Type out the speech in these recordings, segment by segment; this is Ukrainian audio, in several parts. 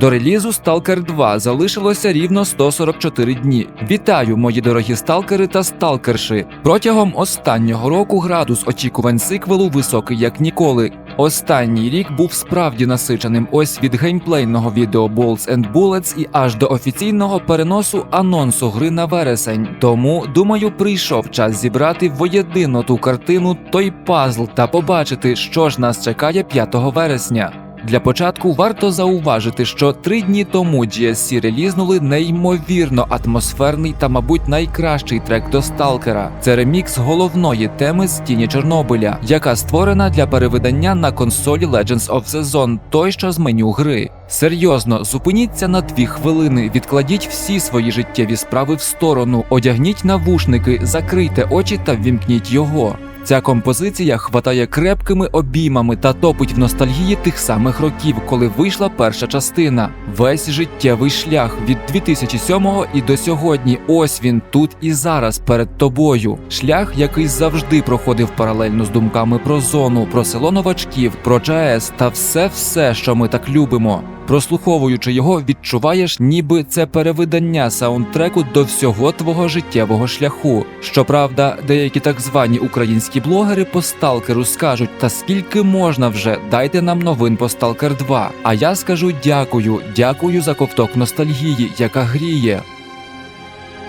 До релізу Stalker 2 залишилося рівно 144 дні. Вітаю, мої дорогі сталкери та сталкерши! Протягом останнього року градус очікувань сиквелу високий як ніколи. Останній рік був справді насиченим ось від геймплейного відео Balls and Bullets і аж до офіційного переносу анонсу гри на вересень. Тому думаю, прийшов час зібрати воєдино ту картину, той пазл та побачити, що ж нас чекає 5 вересня. Для початку варто зауважити, що три дні тому GSC релізнули неймовірно атмосферний та, мабуть, найкращий трек до Сталкера. Це ремікс головної теми з тіні Чорнобиля, яка створена для перевидання на консолі Legends of the Zone, той що з меню гри. Серйозно, зупиніться на дві хвилини, відкладіть всі свої життєві справи в сторону, одягніть навушники, закрийте очі та ввімкніть його. Ця композиція хватає крепкими обіймами та топить в ностальгії тих самих років, коли вийшла перша частина. Весь життєвий шлях від 2007-го і до сьогодні. Ось він тут і зараз перед тобою. Шлях, який завжди проходив паралельно з думками про зону, про село новачків, про ЧАЕС та все-все, що ми так любимо. Прослуховуючи його, відчуваєш, ніби це перевидання саундтреку до всього твого життєвого шляху. Щоправда, деякі так звані українські блогери по сталкеру скажуть: та скільки можна вже, дайте нам новин по Сталкер 2. А я скажу дякую, дякую за ковток ностальгії, яка гріє.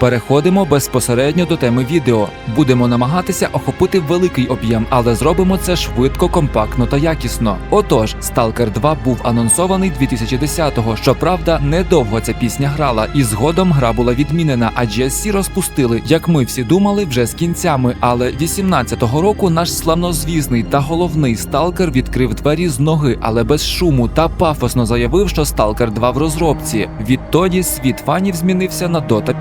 Переходимо безпосередньо до теми відео. Будемо намагатися охопити великий об'єм, але зробимо це швидко, компактно та якісно. Отож, Stalker 2 був анонсований 2010-го. Щоправда, недовго ця пісня грала, і згодом гра була відмінена, а GSC розпустили, як ми всі думали, вже з кінцями. Але 18-го року наш славнозвісний та головний сталкер відкрив двері з ноги, але без шуму та пафосно заявив, що Stalker 2 в розробці. Відтоді світ фанів змінився на до та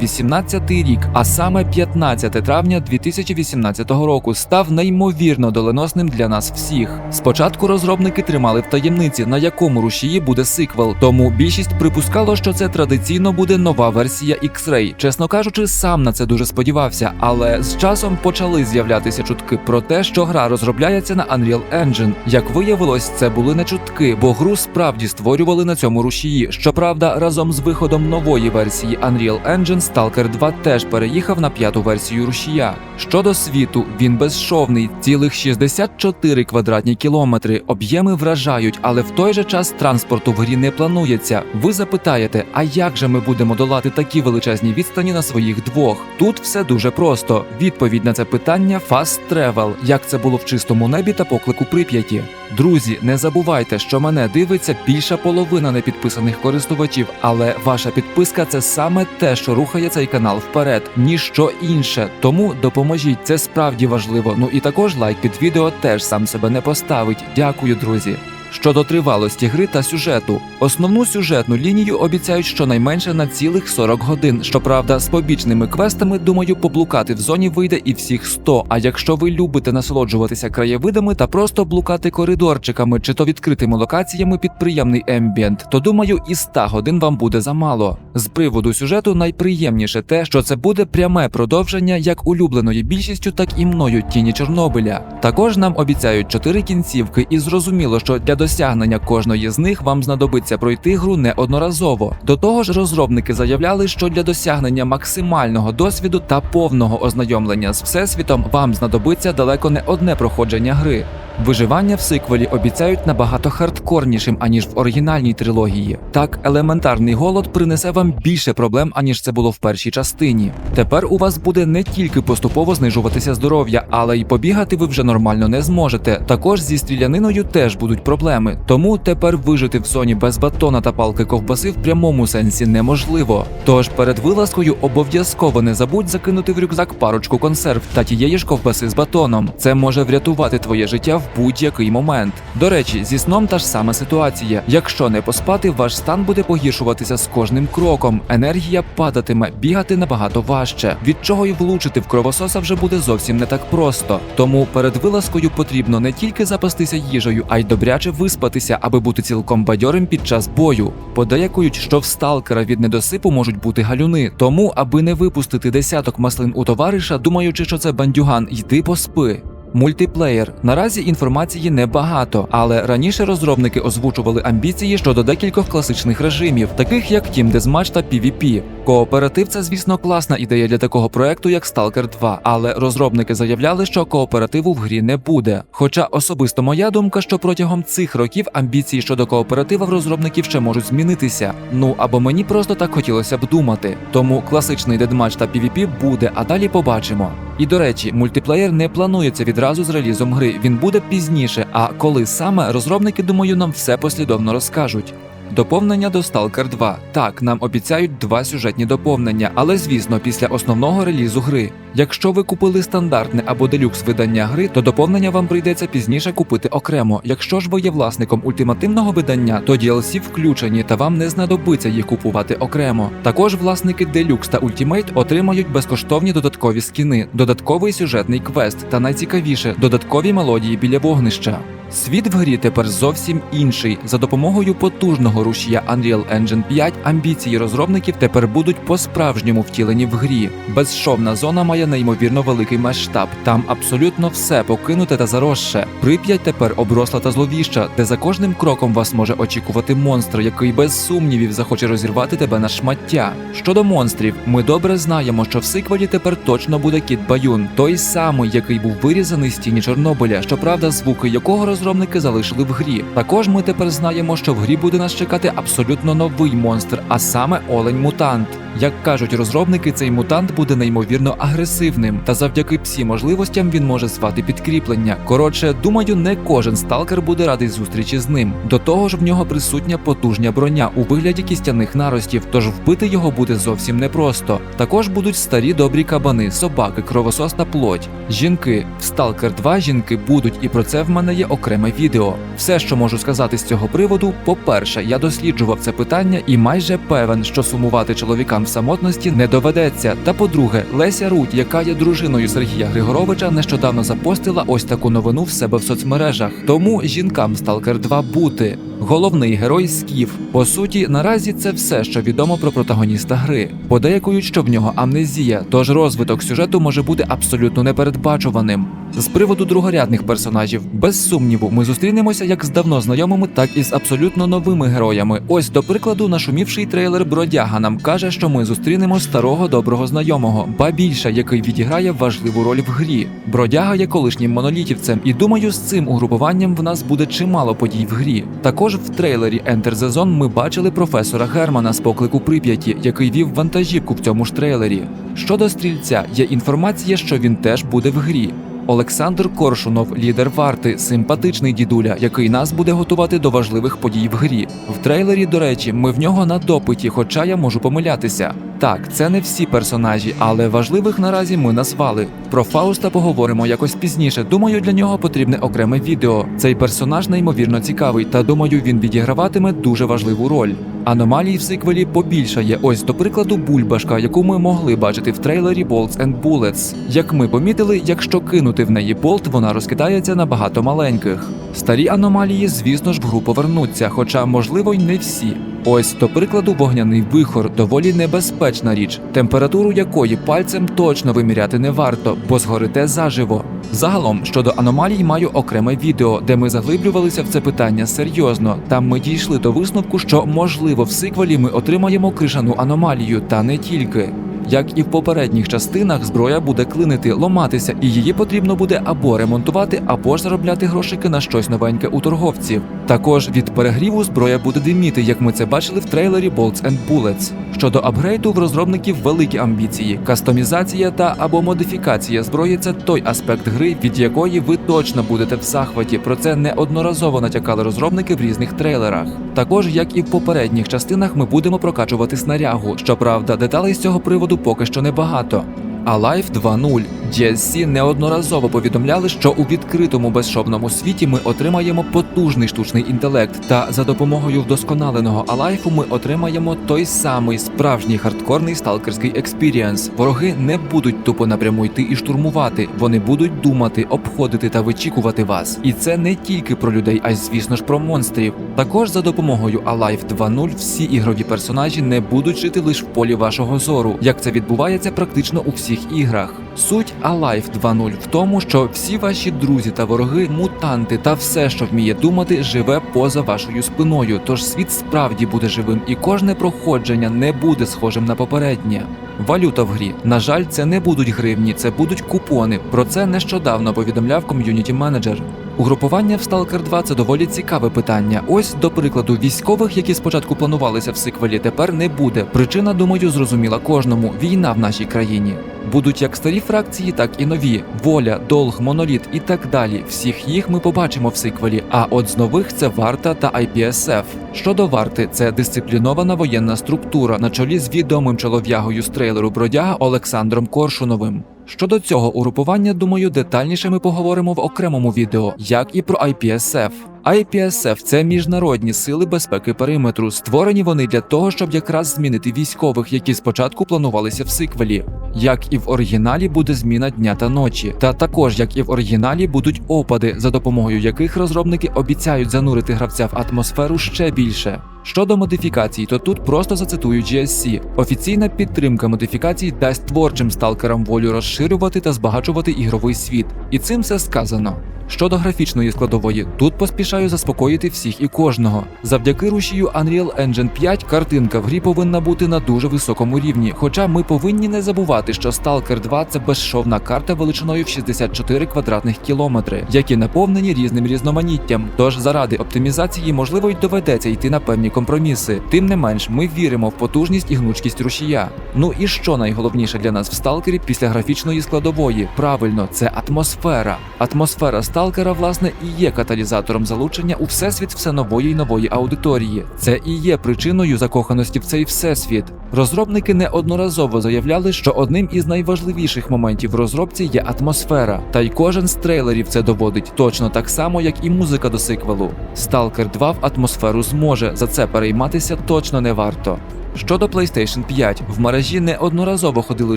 після. 18-й рік, а саме 15 травня 2018 року, став неймовірно доленосним для нас всіх. Спочатку розробники тримали в таємниці, на якому рушії буде сиквел, тому більшість припускало, що це традиційно буде нова версія X-Ray. Чесно кажучи, сам на це дуже сподівався, але з часом почали з'являтися чутки про те, що гра розробляється на Unreal Engine. Як виявилось, це були не чутки, бо гру справді створювали на цьому рушії. Щоправда, разом з виходом нової версії Unreal Engine Stalker 2 теж переїхав на п'яту версію рушія. Щодо світу, він безшовний, цілих 64 квадратні кілометри. Об'єми вражають, але в той же час транспорту в грі не планується. Ви запитаєте, а як же ми будемо долати такі величезні відстані на своїх двох? Тут все дуже просто. Відповідь на це питання Fast Travel, як це було в чистому небі та поклику Прип'яті. Друзі, не забувайте, що мене дивиться більша половина непідписаних користувачів, але ваша підписка це саме те, що рухає цей канал вперед, ніщо інше. Тому допоможіть, це справді важливо. Ну і також лайк під відео теж сам себе не поставить. Дякую, друзі. Щодо тривалості гри та сюжету, основну сюжетну лінію обіцяють щонайменше на цілих 40 годин. Щоправда, з побічними квестами, думаю, поблукати в зоні вийде і всіх 100. А якщо ви любите насолоджуватися краєвидами та просто блукати коридорчиками чи то відкритими локаціями під приємний ембієнт, то думаю, і 100 годин вам буде замало. З приводу сюжету найприємніше те, що це буде пряме продовження як улюбленої більшістю, так і мною тіні Чорнобиля. Також нам обіцяють чотири кінцівки, і зрозуміло, що для досягнення кожної з них вам знадобиться пройти гру неодноразово. До того ж, розробники заявляли, що для досягнення максимального досвіду та повного ознайомлення з всесвітом вам знадобиться далеко не одне проходження гри. Виживання в сиквелі обіцяють набагато хардкорнішим, аніж в оригінальній трилогії. Так, елементарний голод принесе вам більше проблем, аніж це було в першій частині. Тепер у вас буде не тільки поступово знижуватися здоров'я, але й побігати ви вже нормально не зможете. Також зі стріляниною теж будуть проблеми. Тому тепер вижити в зоні без батона та палки ковбаси в прямому сенсі неможливо. Тож перед вилазкою обов'язково не забудь закинути в рюкзак парочку консерв та тієї ж ковбаси з батоном. Це може врятувати твоє життя в будь-який момент. До речі, зі сном та ж сама ситуація. Якщо не поспати, ваш стан буде погіршуватися з кожним кроком. Енергія падатиме, бігати набагато важче, від чого й влучити в кровососа вже буде зовсім не так просто. Тому перед вилазкою потрібно не тільки запастися їжею, а й добряче виспатися, аби бути цілком бадьорим під час бою. Подеякують, що в сталкера від недосипу можуть бути галюни. Тому, аби не випустити десяток маслин у товариша, думаючи, що це бандюган, йди поспи. Мультиплеєр. Наразі інформації небагато, але раніше розробники озвучували амбіції щодо декількох класичних режимів, таких як Team Deathmatch та PvP. Кооператив це, звісно, класна ідея для такого проекту, як Stalker 2, але розробники заявляли, що кооперативу в грі не буде. Хоча особисто моя думка, що протягом цих років амбіції щодо кооператива в розробників ще можуть змінитися. Ну або мені просто так хотілося б думати. Тому класичний дедматч та PvP буде, а далі побачимо. І до речі, мультиплеєр не планується відразу з релізом гри. Він буде пізніше. А коли саме розробники, думаю, нам все послідовно розкажуть. Доповнення до Stalker 2. Так, нам обіцяють два сюжетні доповнення, але звісно, після основного релізу гри. Якщо ви купили стандартне або делюкс видання гри, то доповнення вам прийдеться пізніше купити окремо. Якщо ж ви є власником ультимативного видання, то DLC включені та вам не знадобиться їх купувати окремо. Також власники Deluxe та Ultimate отримають безкоштовні додаткові скіни, додатковий сюжетний квест та найцікавіше додаткові мелодії біля вогнища. Світ в грі тепер зовсім інший. За допомогою потужного рушія Unreal Engine 5 амбіції розробників тепер будуть по-справжньому втілені в грі. Безшовна зона має неймовірно великий масштаб. Там абсолютно все покинуте та заросше. Прип'ять тепер обросла та зловіща, де за кожним кроком вас може очікувати монстр, який без сумнівів захоче розірвати тебе на шмаття. Щодо монстрів, ми добре знаємо, що в сиквелі тепер точно буде кіт Баюн, той самий, який був вирізаний з тіні Чорнобиля. Щоправда, звуки якого розробники залишили в грі. Також ми тепер знаємо, що в грі буде нас чекати абсолютно новий монстр, а саме олень-мутант. Як кажуть розробники, цей мутант буде неймовірно агресивним, та завдяки всі можливостям він може звати підкріплення. Коротше, думаю, не кожен сталкер буде радий зустрічі з ним. До того ж, в нього присутня потужня броня у вигляді кістяних наростів, тож вбити його буде зовсім непросто. Також будуть старі добрі кабани, собаки, кровососна плоть. Жінки в Stalker 2 жінки будуть, і про це в мене є окреме відео. Все, що можу сказати з цього приводу, по-перше, я досліджував це питання і майже певен, що сумувати чоловікам в самотності не доведеться. Та по-друге, Леся Рудь, яка є дружиною Сергія Григоровича, нещодавно запостила ось таку новину в себе в соцмережах. Тому жінкам Stalker 2 бути. Головний герой Скіф. По суті, наразі це все, що відомо про протагоніста гри. Подейкують, що в нього амнезія, тож розвиток сюжету може бути абсолютно непередбачуваним. З приводу другорядних персонажів, без сумніву, ми зустрінемося як з давно знайомими, так і з абсолютно новими героями. Ось, до прикладу, нашумівший трейлер Бродяга нам каже, що ми зустрінемо старого доброго знайомого, ба більше, який відіграє важливу роль в грі. Бродяга є колишнім монолітівцем, і думаю, з цим угрупуванням в нас буде чимало подій в грі. Також в трейлері Enter the Zone ми бачили професора Германа з поклику Прип'яті, який вів вантажівку в цьому ж трейлері. Щодо стрільця, є інформація, що він теж буде в грі. Олександр Коршунов, лідер варти, симпатичний дідуля, який нас буде готувати до важливих подій в грі. В трейлері, до речі, ми в нього на допиті, хоча я можу помилятися. Так, це не всі персонажі, але важливих наразі ми назвали. Про Фауста поговоримо якось пізніше. Думаю, для нього потрібне окреме відео. Цей персонаж неймовірно цікавий, та думаю, він відіграватиме дуже важливу роль. Аномалій в сиквелі побільшає. Ось до прикладу, бульбашка, яку ми могли бачити в трейлері Bolts and Bullets. Як ми помітили, якщо кинути в неї болт, вона розкидається на багато маленьких. Старі аномалії, звісно ж, в гру повернуться, хоча, можливо, й не всі. Ось, до прикладу, вогняний вихор доволі небезпечна річ, температуру якої пальцем точно виміряти не варто, бо згорите заживо. Загалом щодо аномалій маю окреме відео, де ми заглиблювалися в це питання серйозно. Там ми дійшли до висновку, що можливо в сиквелі ми отримаємо крижану аномалію, та не тільки. Як і в попередніх частинах, зброя буде клинити, ломатися, і її потрібно буде або ремонтувати, або ж заробляти грошики на щось новеньке у торговців. Також від перегріву зброя буде диміти, як ми це бачили в трейлері Bolts and Bullets. Щодо апгрейду, в розробників великі амбіції. Кастомізація та або модифікація зброї це той аспект гри, від якої ви точно будете в захваті. Про це неодноразово натякали розробники в різних трейлерах. Також, як і в попередніх частинах, ми будемо прокачувати снарягу. Щоправда, деталей з цього приводу поки що небагато. Alive 2.0. GSC неодноразово повідомляли, що у відкритому безшовному світі ми отримаємо потужний штучний інтелект, та за допомогою вдосконаленого Alive ми отримаємо той самий справжній хардкорний сталкерський експірієнс. Вороги не будуть тупо напряму йти і штурмувати. Вони будуть думати, обходити та вичікувати вас. І це не тільки про людей, а й звісно ж про монстрів. Також за допомогою Alive 2.0 всі ігрові персонажі не будуть жити лише в полі вашого зору, як це відбувається практично у всіх іграх. Суть Alive 2.0 в тому, що всі ваші друзі та вороги, мутанти та все, що вміє думати, живе поза вашою спиною. Тож світ справді буде живим, і кожне проходження не буде схожим на попереднє. Валюта в грі. На жаль, це не будуть гривні, це будуть купони. Про це нещодавно повідомляв ком'юніті менеджер. Угрупування в Stalker 2 це доволі цікаве питання. Ось, до прикладу, військових, які спочатку планувалися в сиквелі, тепер не буде. Причина, думаю, зрозуміла кожному: війна в нашій країні. Будуть як старі фракції, так і нові: воля, долг, моноліт і так далі. Всіх їх ми побачимо в сиквелі. А от з нових це варта та IPSF. Щодо варти, це дисциплінована воєнна структура на чолі з відомим чолов'ягою з трейлеру бродяга Олександром Коршуновим. Щодо цього угрупування, думаю, детальніше ми поговоримо в окремому відео, як і про IPSF. IPSF – це міжнародні сили безпеки периметру. Створені вони для того, щоб якраз змінити військових, які спочатку планувалися в сиквелі. Як і в оригіналі буде зміна дня та ночі, та також як і в оригіналі будуть опади, за допомогою яких розробники обіцяють занурити гравця в атмосферу ще більше. Щодо модифікацій, то тут просто зацитую GSC. Офіційна підтримка модифікацій дасть творчим сталкерам волю розширювати та збагачувати ігровий світ. І цим все сказано. Щодо графічної складової, тут поспішаю заспокоїти всіх і кожного. Завдяки рушію Unreal Engine 5 картинка в грі повинна бути на дуже високому рівні. Хоча ми повинні не забувати, що Stalker 2 це безшовна карта величиною в 64 квадратних кілометри, які наповнені різним різноманіттям. Тож заради оптимізації, можливо, й доведеться йти на певні компроміси. Тим не менш, ми віримо в потужність і гнучкість рушія. Ну і що найголовніше для нас в сталкері після графічної складової? Правильно, це атмосфера. Атмосфера сталкера, власне, і є каталізатором залучення у всесвіт все нової й нової аудиторії. Це і є причиною закоханості в цей всесвіт. Розробники неодноразово заявляли, що одним із найважливіших моментів в розробці є атмосфера, та й кожен з трейлерів це доводить точно так само, як і музика до сиквелу. Stalker 2 в атмосферу зможе, за це перейматися точно не варто. Щодо PlayStation 5, в мережі неодноразово ходили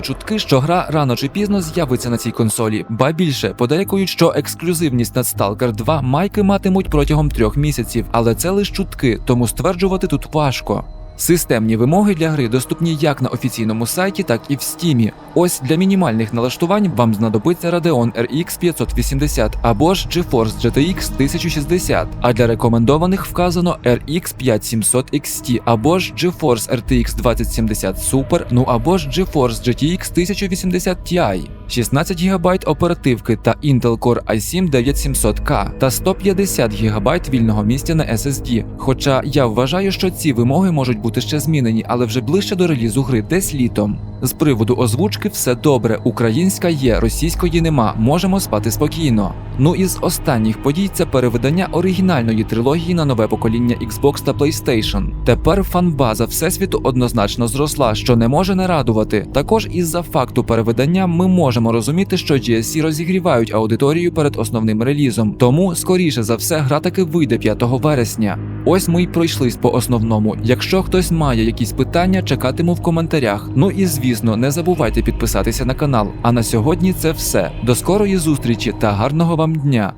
чутки, що гра рано чи пізно з'явиться на цій консолі, ба більше подейкують, що ексклюзивність над Stalker 2 майки матимуть протягом трьох місяців, але це лише чутки, тому стверджувати тут важко. Системні вимоги для гри доступні як на офіційному сайті, так і в Steam. Ось для мінімальних налаштувань вам знадобиться Radeon RX 580 або ж GeForce GTX 1060, а для рекомендованих вказано RX 5700 XT або ж GeForce RTX 2070 Super, ну або ж GeForce GTX 1080 Ti. 16 ГБ оперативки та Intel Core i7 9700K та 150 ГБ вільного місця на SSD. Хоча я вважаю, що ці вимоги можуть бути ще змінені, але вже ближче до релізу гри десь літом. З приводу озвучки все добре. Українська є, російської нема. Можемо спати спокійно. Ну і з останніх подій це переведення оригінальної трилогії на нове покоління Xbox та PlayStation. Тепер фанбаза всесвіту однозначно зросла, що не може не радувати. Також із-за факту переведення ми можемо розуміти, що GSC розігрівають аудиторію перед основним релізом. Тому, скоріше за все, гра таки вийде 5 вересня. Ось ми й пройшлись по основному. Якщо хтось має якісь питання, чекатиму в коментарях. Ну і звісно, не забувайте підписатися на канал. А на сьогодні це все. До скорої зустрічі та гарного вам дня!